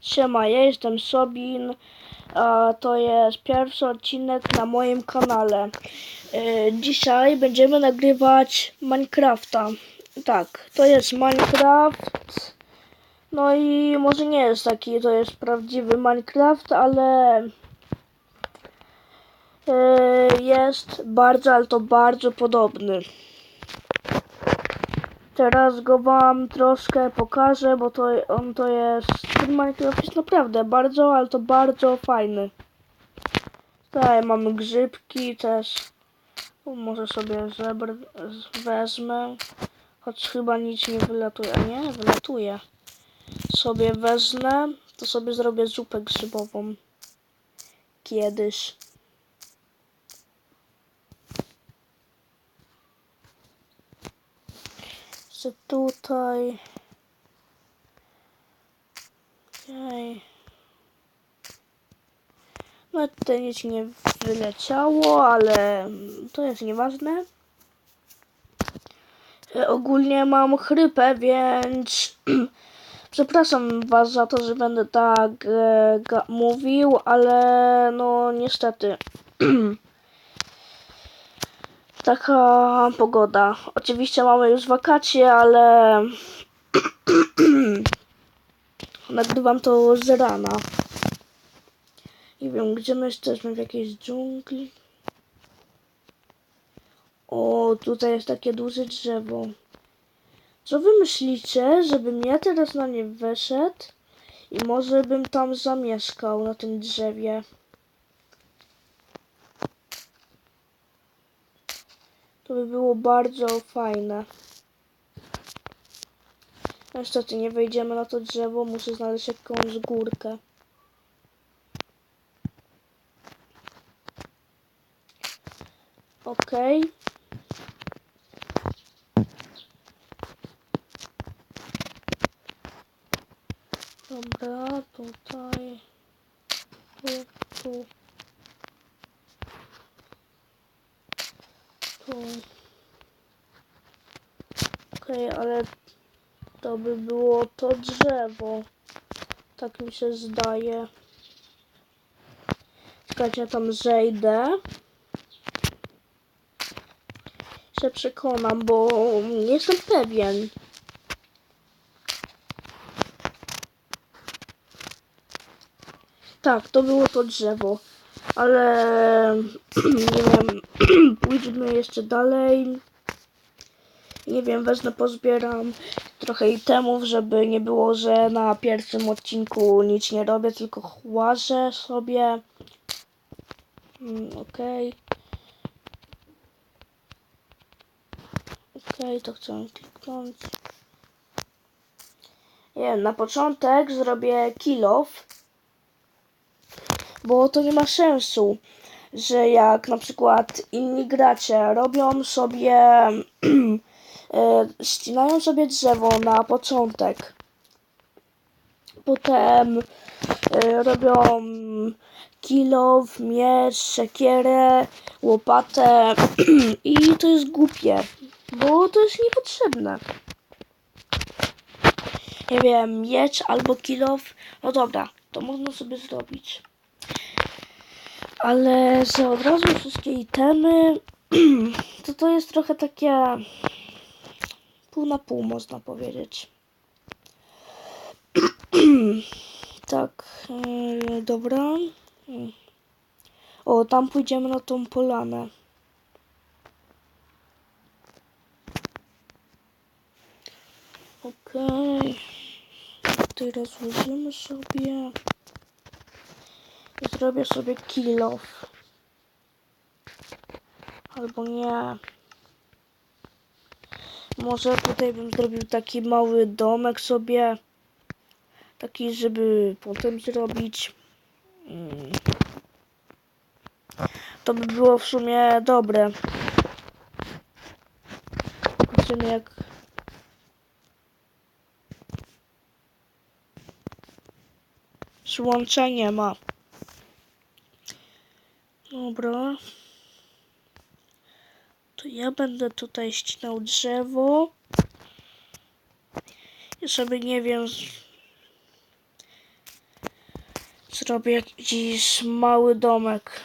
Siema, ja jestem Sobin, a to jest pierwszy odcinek na moim kanale. E, Dzisiaj będziemy nagrywać Minecrafta. Tak, to jest Minecraft. No i może nie jest taki, to jest prawdziwy Minecraft, ale e, jest bardzo, ale to bardzo podobny. Teraz go wam troszkę pokażę, bo to on to jest. Ten Minecraft jest naprawdę bardzo, ale to bardzo fajny. Tutaj mamy grzybki też. Może sobie żebr wezmę. Choć chyba nic nie wylatuje. A nie, wylatuje. Sobie wezmę, to sobie zrobię zupę grzybową. Kiedyś. Co tutaj? Okej. No tutaj nic nie wyleciało, ale to jest nieważne. E, Ogólnie mam chrypę, więc przepraszam was za to, że będę tak e, mówił, ale no niestety. Taka pogoda. Oczywiście mamy już wakacje, ale nagrywam to z rana. Nie wiem, gdzie my jesteśmy, w jakiejś dżungli. O, tutaj jest takie duże drzewo. Co wy myślicie, żebym ja teraz na nie weszedł i może bym tam zamieszkał na tym drzewie? By było bardzo fajne. Niestety nie wejdziemy na to drzewo, muszę znaleźć jakąś górkę. Okej. Dobra, tutaj. Tu, tu. Okej, ale to by było to drzewo. Tak mi się zdaje. Czekajcie, ja tam zejdę. Się przekonam, bo nie jestem pewien. Tak, to było to drzewo. Ale nie wiem, pójdźmy jeszcze dalej. Nie wiem, wezmę, pozbieram trochę itemów, żeby nie było, że na pierwszym odcinku nic nie robię, tylko łażę sobie. Mm, Okej. Okej, to chcę kliknąć. Nie wiem, na początek zrobię kill off, bo to nie ma sensu, że jak na przykład inni gracze robią sobie, e, ścinają sobie drzewo na początek, potem e, robią kill off, miecz, siekierę, łopatę i to jest głupie, bo to jest niepotrzebne. Nie wiem, miecz albo kill off, no dobra, to można sobie zrobić. Ale że od razu wszystkie itemy, to to jest trochę takie pół na pół, można powiedzieć. tak, yy, dobra. O, tam pójdziemy na tą polanę. Okej. Tutaj rozłożymy sobie. Zrobię sobie kill off. Albo nie. Może tutaj bym zrobił taki mały domek sobie. Taki, żeby potem zrobić. Mm. To by było w sumie dobre. Zobaczymy jak... Słońca nie ma. Dobra. To ja będę tutaj ścinał drzewo. I sobie nie wiem. Zrobię dziś mały domek.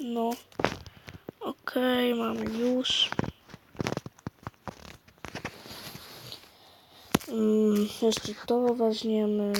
No. Okej, mamy już. Jeszcze to weźmiemy.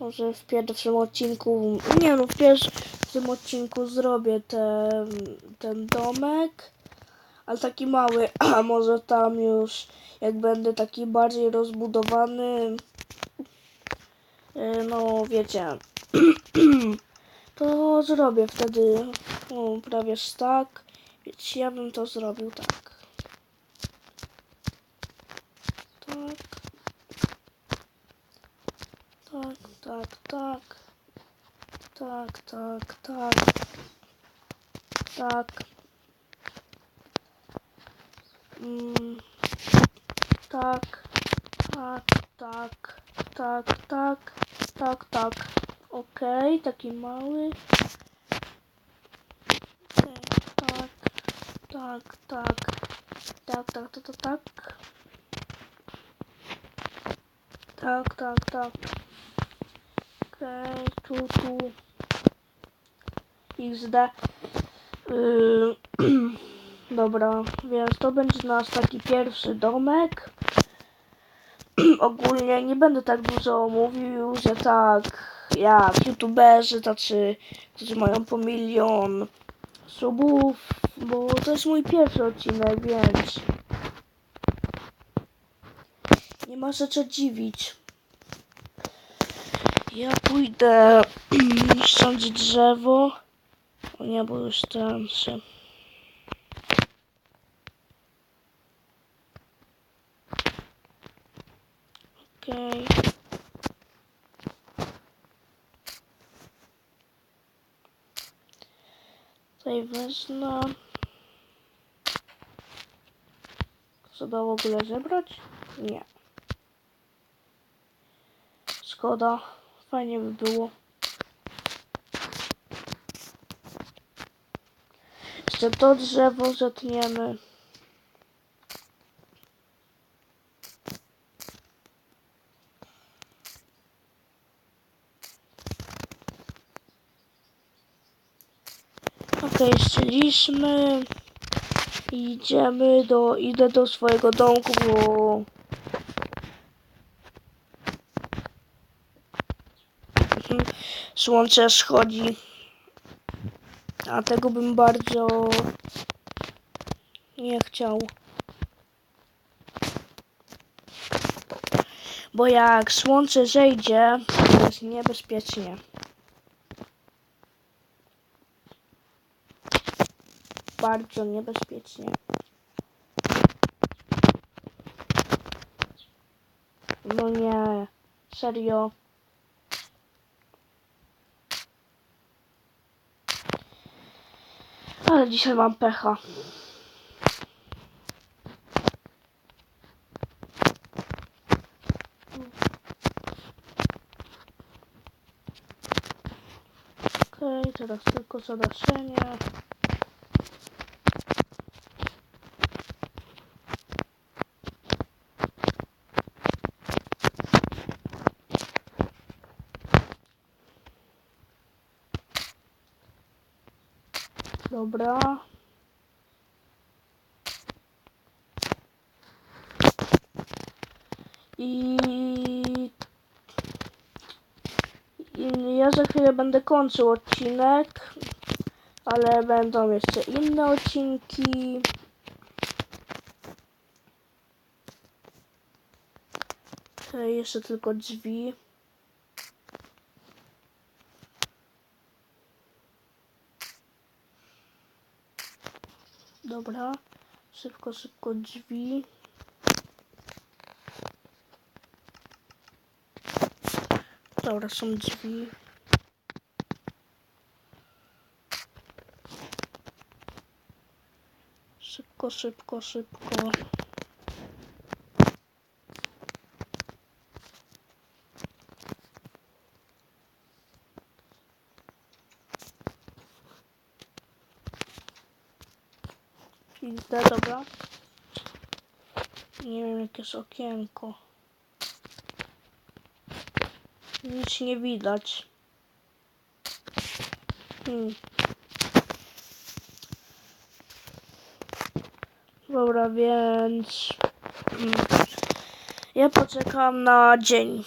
Może w pierwszym odcinku, nie no, w pierwszym odcinku zrobię ten, ten domek, ale taki mały, a może tam już, jak będę taki bardziej rozbudowany, e, no wiecie, to zrobię wtedy no, prawie tak, więc ja bym to zrobił tak. Tak. Tak, tak, tak. Tak, tak, tak. Tak. Mm. Tak. Tak, tak. Tak, tak. Tak, tak. Okej, taki mały. Okej, tak. Tak, tak. Tak, tak, tak, tak, tak. Tak, tak, tak. Okej, tu, tu. XD. Yy, dobra, więc to będzie nasz taki pierwszy domek. Ogólnie nie będę tak dużo mówił, że tak jak youtuberzy tacy, którzy mają po milion subów, bo to jest mój pierwszy odcinek, więc nie ma się co dziwić. Ja pójdę ściąć drzewo. O nie, bo już tam się. Okej. Tutaj wezmę. Trzeba w ogóle zebrać? Nie. Szkoda. Fajnie by było. Jeszcze to drzewo zetniemy. Okej, strzeliśmy. Idziemy do, idę do swojego domku, bo słońce schodzi. A tego bym bardzo nie chciał. Bo jak słońce zejdzie, to jest niebezpiecznie. Bardzo niebezpiecznie. No nie, serio. Ale dzisiaj mam pecha. Okej, teraz tylko zadaszenie. Dobra. I... I ja za chwilę będę kończył odcinek, ale będą jeszcze inne odcinki. Okej, jeszcze tylko drzwi. Dobra, szybko, szybko drzwi. Dobra, są drzwi. Szybko, szybko, szybko. Idę, dobra. Nie wiem, jakie jest okienko. Nic nie widać. Hmm. Dobra, więc... mm, Ja poczekam na dzień.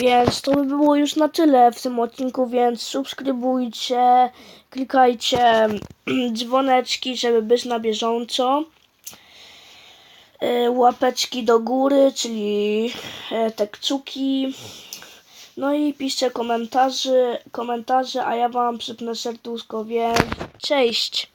Więc to by było już na tyle w tym odcinku, więc subskrybujcie, klikajcie dzwoneczki, żeby być na bieżąco. E, Łapeczki do góry, czyli e, te kciuki. No i piszcie komentarzy, komentarze, a ja wam przypnę serduszko, więc cześć!